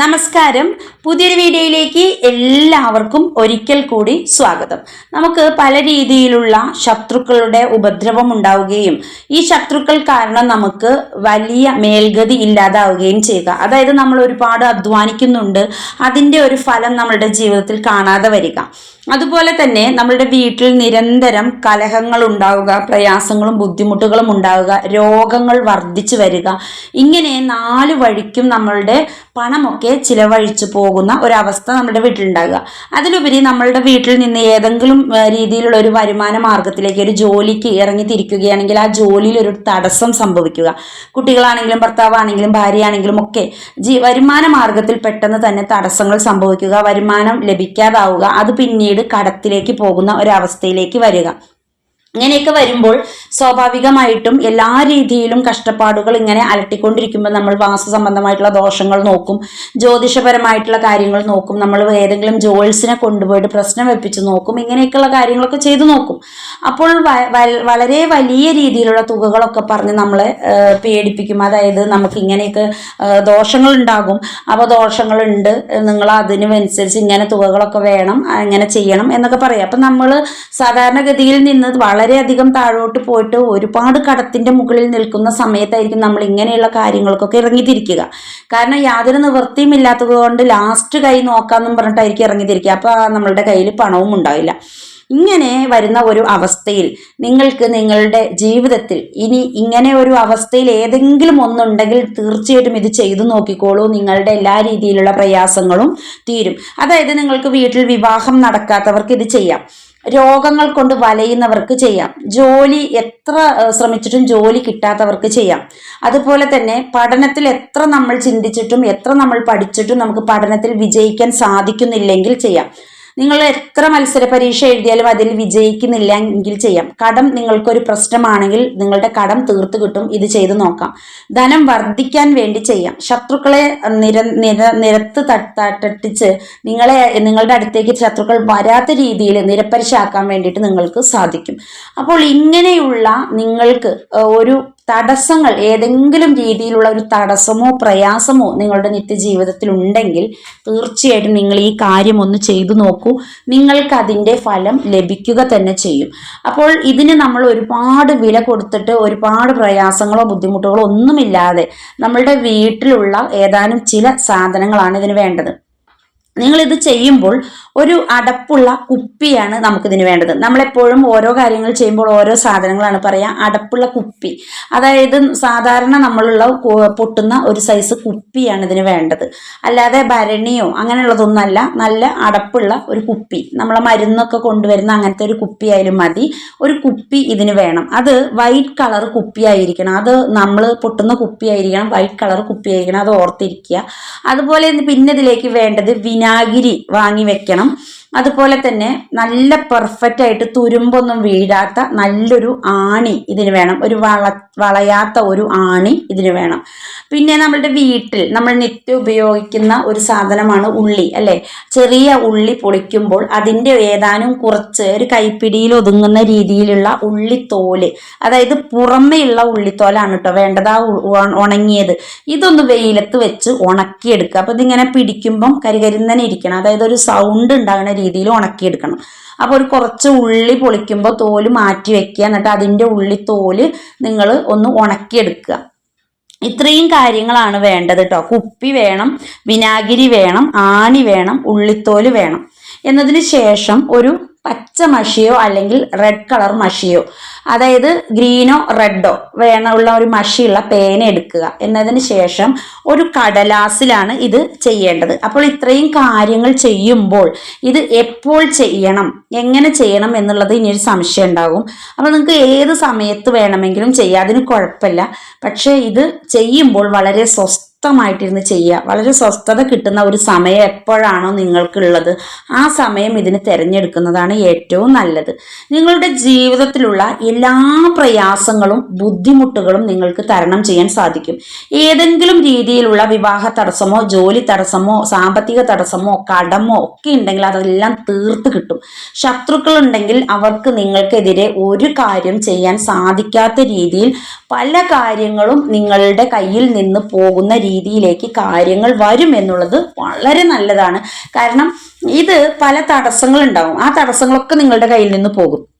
നമസ്കാരം. പുതിയൊരു വീഡിയോയിലേക്ക് എല്ലാവർക്കും ഒരിക്കൽ കൂടി സ്വാഗതം. നമുക്ക് പല രീതിയിലുള്ള ശത്രുക്കളുടെ ഉപദ്രവം ഉണ്ടാവുകയും ഈ ശത്രുക്കൾ കാരണം നമുക്ക് വലിയ മേൽഗതി ഇല്ലാതാവുകയും ചെയ്യുക. അതായത് നമ്മൾ ഒരുപാട് അധ്വാനിക്കുന്നുണ്ട്. അതിന്റെ ഒരു ഫലം നമ്മളുടെ ജീവിതത്തിൽ കാണാതെ വരിക. അതുപോലെ തന്നെ നമ്മളുടെ വീട്ടിൽ നിരന്തരം കലഹങ്ങൾ ഉണ്ടാവുക പ്രയാസങ്ങളും ബുദ്ധിമുട്ടുകളും ഉണ്ടാവുക രോഗങ്ങൾ വർദ്ധിച്ചു വരിക ഇങ്ങനെ നാല് വഴിക്കും നമ്മളുടെ പണമൊക്കെ ചിലവഴിച്ചു പോകുന്ന ഒരവസ്ഥ നമ്മുടെ വീട്ടിലുണ്ടാകുക അതിലുപരി നമ്മളുടെ വീട്ടിൽ നിന്ന് ഏതെങ്കിലും രീതിയിലുള്ള ഒരു വരുമാന മാർഗത്തിലേക്ക് ഒരു ജോലിക്ക് ഇറങ്ങി തിരിക്കുകയാണെങ്കിൽ ആ ജോലിയിൽ ഒരു തടസ്സം സംഭവിക്കുക. കുട്ടികളാണെങ്കിലും ഭർത്താവാണെങ്കിലും ഭാര്യയാണെങ്കിലും ഒക്കെ വരുമാന മാർഗത്തിൽ പെട്ടെന്ന് തന്നെ തടസ്സങ്ങൾ സംഭവിക്കുക വരുമാനം ലഭിക്കാതാവുക. അത് പിന്നീട് കടത്തിലേക്ക് പോകുന്ന ഒരവസ്ഥയിലേക്ക് വരിക. ഇങ്ങനെയൊക്കെ വരുമ്പോൾ സ്വാഭാവികമായിട്ടും എല്ലാ രീതിയിലും കഷ്ടപ്പാടുകൾ ഇങ്ങനെ അലട്ടിക്കൊണ്ടിരിക്കുമ്പോൾ നമ്മൾ വാസ സംബന്ധമായിട്ടുള്ള ദോഷങ്ങൾ നോക്കും ജ്യോതിഷപരമായിട്ടുള്ള കാര്യങ്ങൾ നോക്കും നമ്മൾ ഏതെങ്കിലും ജോൾസിനെ കൊണ്ടുപോയിട്ട് പ്രശ്നം വെപ്പിച്ച് നോക്കും ഇങ്ങനെയൊക്കെയുള്ള കാര്യങ്ങളൊക്കെ ചെയ്തു നോക്കും. അപ്പോൾ വളരെ വലിയ രീതിയിലുള്ള തുകകളൊക്കെ പറഞ്ഞ് നമ്മളെ പേടിപ്പിക്കും. അതായത് നമുക്ക് ഇങ്ങനെയൊക്കെ ദോഷങ്ങൾ ഉണ്ടാകും. അപ്പോൾ ദോഷങ്ങളുണ്ട് നിങ്ങൾ അതിനനുസരിച്ച് ഇങ്ങനെ തുകകളൊക്കെ വേണം അങ്ങനെ ചെയ്യണം എന്നൊക്കെ പറയും. അപ്പം നമ്മൾ സാധാരണഗതിയിൽ നിന്ന് വളരെയധികം താഴോട്ട് പോയിട്ട് ഒരുപാട് കടത്തിന്റെ മുകളിൽ നിൽക്കുന്ന സമയത്തായിരിക്കും നമ്മൾ ഇങ്ങനെയുള്ള കാര്യങ്ങൾക്കൊക്കെ ഇറങ്ങിത്തിരിക്കുക. കാരണം യാതൊരു നിവൃത്തിയും ഇല്ലാത്തത് കൊണ്ട് ലാസ്റ്റ് കൈ നോക്കാമെന്നും പറഞ്ഞിട്ടായിരിക്കും ഇറങ്ങിത്തിരിക്കുക. അപ്പോൾ നമ്മളുടെ കയ്യിൽ പണവും ഉണ്ടാവില്ല. ഇങ്ങനെ വരുന്ന ഒരു അവസ്ഥയിൽ നിങ്ങൾക്ക് നിങ്ങളുടെ ജീവിതത്തിൽ ഇനി ഇങ്ങനെ ഒരു അവസ്ഥയിൽ ഏതെങ്കിലും ഒന്നുണ്ടെങ്കിൽ തീർച്ചയായിട്ടും ഇത് ചെയ്തു നോക്കിക്കോളൂ. നിങ്ങളുടെ എല്ലാ രീതിയിലുള്ള പ്രയാസങ്ങളും തീരും. അതായത് നിങ്ങൾക്ക് വീട്ടിൽ വിവാഹം നടക്കാത്തവർക്ക് ഇത് ചെയ്യാം. രോഗങ്ങൾ കൊണ്ട് വലയുന്നവർക്ക് ചെയ്യാം. ജോലി എത്ര ശ്രമിച്ചിട്ടും ജോലി കിട്ടാത്തവർക്ക് ചെയ്യാം. അതുപോലെ തന്നെ പഠനത്തിൽ എത്ര നമ്മൾ ചിന്തിച്ചിട്ടും എത്ര നമ്മൾ പഠിച്ചിട്ടും നമുക്ക് പഠനത്തിൽ വിജയിക്കാൻ സാധിക്കുന്നില്ലെങ്കിൽ ചെയ്യാം. നിങ്ങൾ എത്ര മത്സര പരീക്ഷ എഴുതിയാലും അതിൽ വിജയിക്കുന്നില്ല എങ്കിൽ ചെയ്യാം. കടം നിങ്ങൾക്കൊരു പ്രശ്നമാണെങ്കിൽ നിങ്ങളുടെ കടം തീർത്തു കിട്ടും. ഇത് ചെയ്തു നോക്കാം. ധനം വർദ്ധിക്കാൻ വേണ്ടി ചെയ്യാം. ശത്രുക്കളെ നിര നിര നിരത്ത് തട്ടിച്ച് നിങ്ങളെ നിങ്ങളുടെ അടുത്തേക്ക് ശത്രുക്കൾ വരാത്ത രീതിയിൽ നിരപ്പരിശാക്കാൻ വേണ്ടിയിട്ട് നിങ്ങൾക്ക് സാധിക്കും. അപ്പോൾ ഇങ്ങനെയുള്ള നിങ്ങൾക്ക് ഒരു തടസ്സങ്ങൾ ഏതെങ്കിലും രീതിയിലുള്ള ഒരു തടസ്സമോ പ്രയാസമോ നിങ്ങളുടെ നിത്യജീവിതത്തിൽ ഉണ്ടെങ്കിൽ തീർച്ചയായിട്ടും നിങ്ങൾ ഈ കാര്യം ഒന്ന് ചെയ്തു നോക്കൂ. നിങ്ങൾക്ക് അതിന്റെ ഫലം ലഭിക്കുക തന്നെ ചെയ്യും. അപ്പോൾ ഇതിന് നമ്മൾ ഒരുപാട് വില കൊടുത്തിട്ട് ഒരുപാട് പ്രയാസങ്ങളോ ബുദ്ധിമുട്ടുകളോ ഒന്നുമില്ലാതെ നമ്മളുടെ വീട്ടിലുള്ള ഏതാനും ചില സാധനങ്ങളാണ് ഇതിന് വേണ്ടത്. നിങ്ങളിത് ചെയ്യുമ്പോൾ ഒരു അടപ്പുള്ള കുപ്പിയാണ് നമുക്കിതിന് വേണ്ടത്. നമ്മളെപ്പോഴും ഓരോ കാര്യങ്ങൾ ചെയ്യുമ്പോൾ ഓരോ സാധനങ്ങളാണ് പറയുക അടപ്പുള്ള കുപ്പി. അതായത് സാധാരണ നമ്മളുള്ള പൊട്ടുന്ന ഒരു സൈസ് കുപ്പിയാണ് ഇതിന് വേണ്ടത്. അല്ലാതെ ഭരണിയോ അങ്ങനെയുള്ളതൊന്നല്ല നല്ല അടപ്പുള്ള ഒരു കുപ്പി. നമ്മളെ മരുന്നൊക്കെ കൊണ്ടുവരുന്ന അങ്ങനത്തെ ഒരു കുപ്പി ആയാലും മതി. ഒരു കുപ്പി ഇതിന് വേണം. അത് വൈറ്റ് കളർ കുപ്പി ആയിരിക്കണം. അത് നമ്മൾ പൊട്ടുന്ന കുപ്പി ആയിരിക്കണം. വൈറ്റ് കളർ കുപ്പി ആയിരിക്കണം. അത് ഓർത്തിരിക്കുക. അതുപോലെ പിന്നെ ഇതിലേക്ക് വേണ്ടത് വിനാഗിരി വാങ്ങി വെക്കണം. അതുപോലെ തന്നെ നല്ല പെർഫെക്റ്റ് ആയിട്ട് തുരുമ്പൊന്നും വീഴാത്ത നല്ലൊരു ആണി ഇതിന് വേണം. ഒരു വള വളയാത്ത ഒരു ആണി ഇതിന് വേണം. പിന്നെ നമ്മളുടെ വീട്ടിൽ നമ്മൾ നിത്യം ഉപയോഗിക്കുന്ന ഒരു സാധനമാണ് ഉള്ളി അല്ലേ? ചെറിയ ഉള്ളി പൊളിക്കുമ്പോൾ അതിന്റെ ഏതാനും കുറച്ച് ഒരു കൈപ്പിടിയിൽ ഒതുങ്ങുന്ന രീതിയിലുള്ള ഉള്ളിത്തോൽ അതായത് പുറമേയുള്ള ഉള്ളിത്തോലാണ് കേട്ടോ വേണ്ടത്. ആ ഉണങ്ങിയത്. ഇതൊന്ന് വെയിലത്ത് വെച്ച് ഉണക്കിയെടുക്കുക. അപ്പോൾ ഇതിങ്ങനെ പിടിക്കുമ്പം കരികരിന്നനെ ഇരിക്കണം. അതായത് ഒരു സൗണ്ട് ഉണ്ടാകുന്ന രീതിയിൽ ഉണക്കിയെടുക്കണം. അപ്പോൾ ഒരു കുറച്ച് ഉള്ളി പൊളിക്കുമ്പോൾ തോൽ മാറ്റി വെക്കുക. എന്നിട്ട് അതിന്റെ തോൽ നിങ്ങൾ ഒന്ന് ഉണക്കിയെടുക്കുക. ഇത്രയും കാര്യങ്ങളാണ് വേണ്ടത് കേട്ടോ കുപ്പി വേണം വിനാഗിരി വേണം ആണി വേണം ഉള്ളിത്തോൽ വേണം. എന്നതിന് ശേഷം ഒരു പച്ച മഷിയോ അല്ലെങ്കിൽ റെഡ് കളർ മഷിയോ അതായത് ഗ്രീനോ റെഡോ വേണമുള്ള ഒരു മഷിയുള്ള പേന എടുക്കുക. എന്നതിന് ശേഷം ഒരു കടലാസിലാണ് ഇത് ചെയ്യേണ്ടത്. അപ്പോൾ ഇത്രയും കാര്യങ്ങൾ ചെയ്യുമ്പോൾ ഇത് എപ്പോൾ ചെയ്യണം എങ്ങനെ ചെയ്യണം എന്നുള്ളത് ഇനിയൊരു സംശയം ഉണ്ടാകും. അപ്പോൾ നിങ്ങൾക്ക് ഏത് സമയത്ത് വേണമെങ്കിലും ചെയ്യാം അതിന് കുഴപ്പമില്ല. പക്ഷേ ഇത് ചെയ്യുമ്പോൾ വളരെ സ്വസ്ഥമായിട്ടിരുന്ന് ചെയ്യുക. വളരെ സ്വസ്ഥത കിട്ടുന്ന ഒരു സമയം എപ്പോഴാണോ നിങ്ങൾക്കുള്ളത്. ആ സമയം ഇതിന് തിരഞ്ഞെടുക്കുന്നതാണ് ഏറ്റവും നല്ലത്. നിങ്ങളുടെ ജീവിതത്തിലുള്ള എല്ലാ പ്രയാസങ്ങളും ബുദ്ധിമുട്ടുകളും നിങ്ങൾക്ക് തരണം ചെയ്യാൻ സാധിക്കും. ഏതെങ്കിലും രീതിയിലുള്ള വിവാഹ തടസ്സമോ ജോലി തടസ്സമോ സാമ്പത്തിക തടസ്സമോ കടമോ ഒക്കെ ഉണ്ടെങ്കിൽ അതെല്ലാം തീർത്ത് കിട്ടും. ശത്രുക്കൾ ഉണ്ടെങ്കിൽ അവർക്ക് നിങ്ങൾക്കെതിരെ ഒരു കാര്യം ചെയ്യാൻ സാധിക്കാത്ത രീതിയിൽ പല കാര്യങ്ങളും നിങ്ങളുടെ കയ്യിൽ നിന്ന് പോകുന്ന രീതിയിലേക്ക് കാര്യങ്ങൾ വരും എന്നുള്ളത് വളരെ നല്ലതാണ്. കാരണം ഇത് പല തടസ്സങ്ങളുണ്ടാവും. ആ തടസ്സങ്ങളൊക്കെ നിങ്ങളുടെ കയ്യിൽ നിന്ന് പോകും.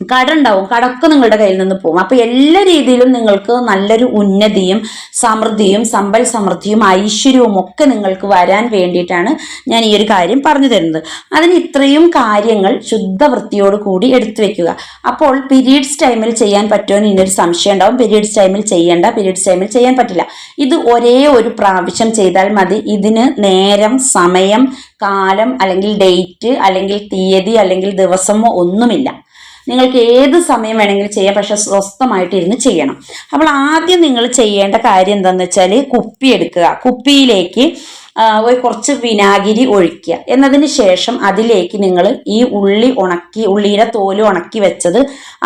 കട ഉണ്ടാവും കടക്ക് നിങ്ങളുടെ കയ്യിൽ നിന്ന് പോകും. അപ്പൊ എല്ലാ രീതിയിലും നിങ്ങൾക്ക് നല്ലൊരു ഉന്നതിയും സമൃദ്ധിയും സമ്പൽ സമൃദ്ധിയും ഐശ്വര്യവും ഒക്കെ നിങ്ങൾക്ക് വരാൻ വേണ്ടിയിട്ടാണ് ഞാൻ ഈ ഒരു കാര്യം പറഞ്ഞു തരുന്നത്. അതിന് ഇത്രയും കാര്യങ്ങൾ ശുദ്ധവൃത്തിയോട് കൂടി എടുത്തു വെക്കുക. അപ്പോൾ പീരീഡ്സ് ടൈമിൽ ചെയ്യാൻ പറ്റുമോ എന്ന് ഇന്നൊരു സംശയം ഉണ്ടാവും. പീരീഡ്സ് ടൈമിൽ ചെയ്യേണ്ട പീരീഡ്സ് ടൈമിൽ ചെയ്യാൻ പറ്റില്ല. ഇത് ഒരേ ഒരു പ്രാവശ്യം ചെയ്താൽ മതി. ഇതിന് നേരം സമയം കാലം അല്ലെങ്കിൽ ഡേറ്റ് അല്ലെങ്കിൽ തീയതി അല്ലെങ്കിൽ ദിവസമോ ഒന്നുമില്ല. നിങ്ങൾക്ക് ഏത് സമയം വേണമെങ്കിലും ചെയ്യാം. പക്ഷെ സ്വസ്ഥമായിട്ട് ഇരുന്ന് ചെയ്യണം. അപ്പോൾ ആദ്യം നിങ്ങൾ ചെയ്യേണ്ട കാര്യം എന്താണെന്ന് വെച്ചാൽ കുപ്പി എടുക്കുക. കുപ്പിയിലേക്ക് ഒരു കുറച്ച് വിനാഗിരി ഒഴിക്കുക. എന്നതിന് ശേഷം അതിലേക്ക് നിങ്ങൾ ഈ ഉള്ളി ഉണക്കി ഉള്ളിയുടെ തോൽ ഉണക്കി വെച്ചത്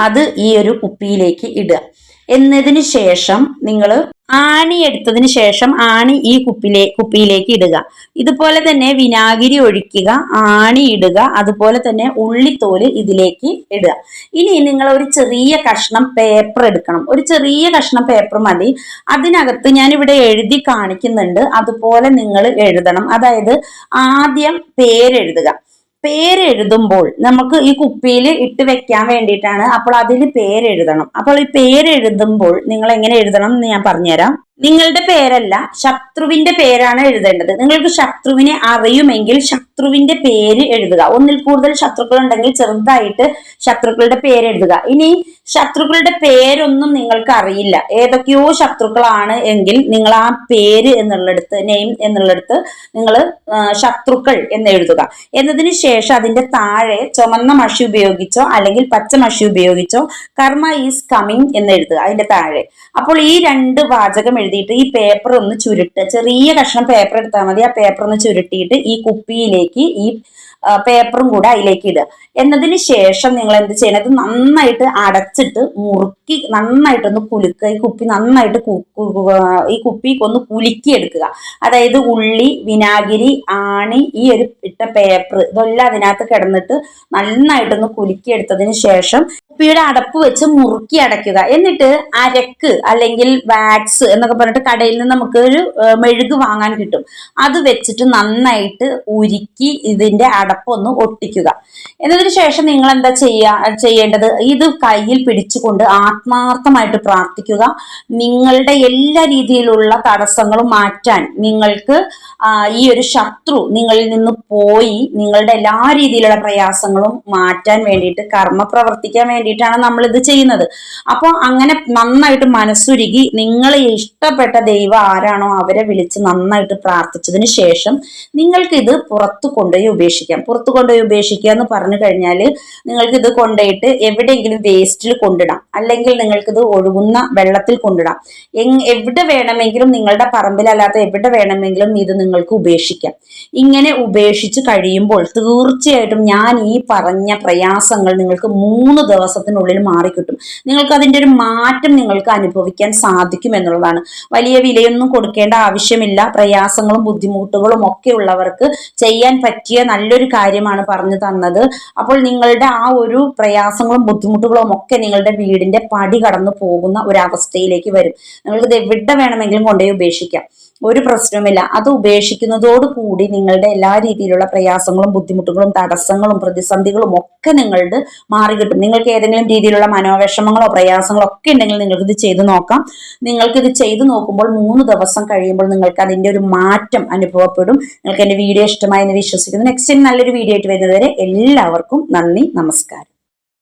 അത് ഈ ഒരു കുപ്പിയിലേക്ക് ഇടുക. എന്നതിന് ശേഷം നിങ്ങൾ ആണി എടുത്തതിന് ശേഷം ആണി ഈ കുപ്പിലെ കുപ്പിയിലേക്ക് ഇടുക. ഇതുപോലെ തന്നെ വിനാഗിരി ഒഴിക്കുക ആണി ഇടുക അതുപോലെ തന്നെ ഉള്ളിത്തോൽ ഇതിലേക്ക് ഇടുക. ഇനി നിങ്ങൾ ഒരു ചെറിയ കഷ്ണം പേപ്പർ എടുക്കണം. ഒരു ചെറിയ കഷ്ണം പേപ്പർ മതി. അതിനകത്ത് ഇവിടെ എഴുതി കാണിക്കുന്നുണ്ട്. അതുപോലെ നിങ്ങൾ എഴുതണം. അതായത് ആദ്യം പേരെഴുതുക. പേരെഴുതുമ്പോൾ നമുക്ക് ഈ കുപ്പിയിൽ ഇട്ട് വെക്കാൻ വേണ്ടിയിട്ടാണ് അപ്പോൾ അതിൽ പേരെഴുതണം. അപ്പോൾ ഈ പേരെഴുതുമ്പോൾ നിങ്ങൾ എങ്ങനെ എഴുതണം എന്ന് ഞാൻ പറഞ്ഞുതരാം. നിങ്ങളുടെ പേരല്ല ശത്രുവിന്റെ പേരാണ് എഴുതേണ്ടത്. നിങ്ങൾക്ക് ശത്രുവിനെ അറിയുമെങ്കിൽ ശത്രുവിന്റെ പേര് എഴുതുക. ഒന്നിൽ കൂടുതൽ ശത്രുക്കൾ ഉണ്ടെങ്കിൽ ചെറുതായിട്ട് ശത്രുക്കളുടെ പേര് എഴുതുക. ഇനി ശത്രുക്കളുടെ പേരൊന്നും നിങ്ങൾക്ക് അറിയില്ല. ഏതൊക്കെയോ ശത്രുക്കളാണ് എങ്കിൽ നിങ്ങൾ ആ പേര് എന്നുള്ളിടത്ത് നെയിം എന്നുള്ളിടത്ത് നിങ്ങൾ ശത്രുക്കൾ എന്ന് എഴുതുക. എന്നതിന് ശേഷം അതിന്റെ താഴെ ചുമന്ന മഷി ഉപയോഗിച്ചോ അല്ലെങ്കിൽ പച്ച മഷി ഉപയോഗിച്ചോ കർമ്മ ഈസ് കമ്മിങ് എന്ന് എഴുതുക. അതിന്റെ താഴെ. അപ്പോൾ ഈ രണ്ട് വാചകം എഴുതിയിട്ട് ഈ പേപ്പർ ഒന്ന് ചുരുട്ട് ചെറിയ കഷ്ണം പേപ്പർ എടുത്താൽ മതി. ആ പേപ്പർ ഒന്ന് ചുരുട്ടിയിട്ട് ഈ കുപ്പിയിലേക്ക് ഈ പേപ്പറും കൂടെ അതിലേക്ക് ഇടുക. എന്നതിന് ശേഷം നിങ്ങൾ എന്ത് ചെയ്യണത് നന്നായിട്ട് അടച്ചിട്ട് മുറുക്കി നന്നായിട്ടൊന്ന് കുലുക്കുക. ഈ കുപ്പി നന്നായിട്ട് ഈ കുപ്പി ഒന്ന് കുലുക്കി എടുക്കുക അതായത് ഉള്ളി വിനാഗിരി ആണി ഈ ഒരു ഇട്ട പേപ്പർ ഇതെല്ലാം അതിനകത്ത് കിടന്നിട്ട് നന്നായിട്ടൊന്ന് കുലുക്കി എടുത്തതിന് ശേഷം കുപ്പിയുടെ അടപ്പ് വെച്ച് മുറുക്കി അടയ്ക്കുക. എന്നിട്ട് അരക്ക് അല്ലെങ്കിൽ വാക്സ് എന്നൊക്കെ പറഞ്ഞിട്ട് കടയിൽ നിന്ന് നമുക്ക് ഒരു മെഴുക് വാങ്ങാൻ കിട്ടും. അത് വെച്ചിട്ട് നന്നായിട്ട് ഉരുക്കി ഇതിന്റെ അടപ്പൊന്ന് ഒട്ടിക്കുക. എന്നതിന് ശേഷം നിങ്ങൾ എന്താ ചെയ്യാ ചെയ്യേണ്ടത്? ഇത് കയ്യിൽ പിടിച്ചുകൊണ്ട് ആത്മാർത്ഥമായിട്ട് പ്രാർത്ഥിക്കുക. നിങ്ങളുടെ എല്ലാ രീതിയിലുള്ള തടസ്സങ്ങളും മാറ്റാൻ നിങ്ങൾക്ക് ഈ ഒരു ശത്രു നിങ്ങളിൽ നിന്ന് പോയി നിങ്ങളുടെ എല്ലാ രീതിയിലുള്ള പ്രയാസങ്ങളും മാറ്റാൻ വേണ്ടിയിട്ട് കർമ്മ പ്രവർത്തിക്കാൻ വേണ്ടിയിട്ടാണ് നമ്മൾ ഇത് ചെയ്യുന്നത്. അപ്പോൾ അങ്ങനെ നന്നായിട്ട് മനസ്സുരുകി നിങ്ങൾ ഇഷ്ടപ്പെട്ട ദൈവം ആരാണോ അവരെ വിളിച്ച് നന്നായിട്ട് പ്രാർത്ഥിച്ചതിന് ശേഷം നിങ്ങൾക്ക് ഇത് പുറത്തു കൊണ്ടുപോയി ഉപേക്ഷിക്കാം. പുറത്തു കൊണ്ടുപോയി ഉപേക്ഷിക്കുക എന്ന് പറഞ്ഞു കഴിഞ്ഞാൽ നിങ്ങൾക്ക് ഇത് കൊണ്ടുപോയിട്ട് എവിടെയെങ്കിലും വേസ്റ്റിൽ കൊണ്ടിടാം. അല്ലെങ്കിൽ നിങ്ങൾക്കിത് ഒഴുകുന്ന വെള്ളത്തിൽ കൊണ്ടിടാം. എവിടെ വേണമെങ്കിലും നിങ്ങളുടെ പറമ്പിലല്ലാത്ത എവിടെ വേണമെങ്കിലും ഇത് നിങ്ങൾക്ക് ഉപേക്ഷിക്കാം. ഇങ്ങനെ ഉപേക്ഷിച്ച് കഴിയുമ്പോൾ തീർച്ചയായിട്ടും ഞാൻ ഈ പറഞ്ഞ പ്രയാസങ്ങൾ നിങ്ങൾക്ക് മൂന്ന് ദിവസത്തിനുള്ളിൽ മാറിക്കിട്ടും. നിങ്ങൾക്ക് അതിന്റെ ഒരു മാറ്റം നിങ്ങൾക്ക് അനുഭവിക്കാൻ സാധിക്കും എന്നുള്ളതാണ്. വലിയ വിലയൊന്നും കൊടുക്കേണ്ട ആവശ്യമില്ല. പ്രയാസങ്ങളും ബുദ്ധിമുട്ടുകളും ഒക്കെ ഉള്ളവർക്ക് ചെയ്യാൻ പറ്റിയ നല്ലൊരു കാര്യമാണ് പറഞ്ഞു തന്നത്. അപ്പോൾ നിങ്ങളുടെ ആ ഒരു പ്രയാസങ്ങളും ബുദ്ധിമുട്ടുകളും ഒക്കെ നിങ്ങളുടെ വീടിന്റെ പടി കടന്നു പോകുന്ന ഒരു അവസ്ഥയിലേക്ക് വരും. നിങ്ങൾക്ക് ഇത് എവിടെ വേണമെങ്കിലും കൊണ്ടുപോയി ഉപേക്ഷിക്കാം. ഒരു പ്രശ്നവുമില്ല. അത് ഉപേക്ഷിക്കുന്നതോടുകൂടി നിങ്ങളുടെ എല്ലാ രീതിയിലുള്ള പ്രയാസങ്ങളും ബുദ്ധിമുട്ടുകളും തടസ്സങ്ങളും പ്രതിസന്ധികളും ഒക്കെ നിങ്ങളുടെ മാറി കിട്ടും. നിങ്ങൾക്ക് ഏതെങ്കിലും രീതിയിലുള്ള മനോവിഷമങ്ങളോ പ്രയാസങ്ങളോ ഒക്കെ ഉണ്ടെങ്കിൽ നിങ്ങൾക്ക് ഇത് ചെയ്തു നോക്കാം. നിങ്ങൾക്ക് ഇത് ചെയ്തു നോക്കുമ്പോൾ മൂന്ന് ദിവസം കഴിയുമ്പോൾ നിങ്ങൾക്ക് അതിന്റെ ഒരു മാറ്റം അനുഭവപ്പെടും. നിങ്ങൾക്ക് എന്റെ വീഡിയോ ഇഷ്ടമായി എന്ന് വിശ്വസിക്കുന്നു നെക്സ്റ്റ് നല്ലൊരു വീഡിയോ ആയിട്ട് വരുന്നതുവരെ എല്ലാവർക്കും നന്ദി നമസ്കാരം.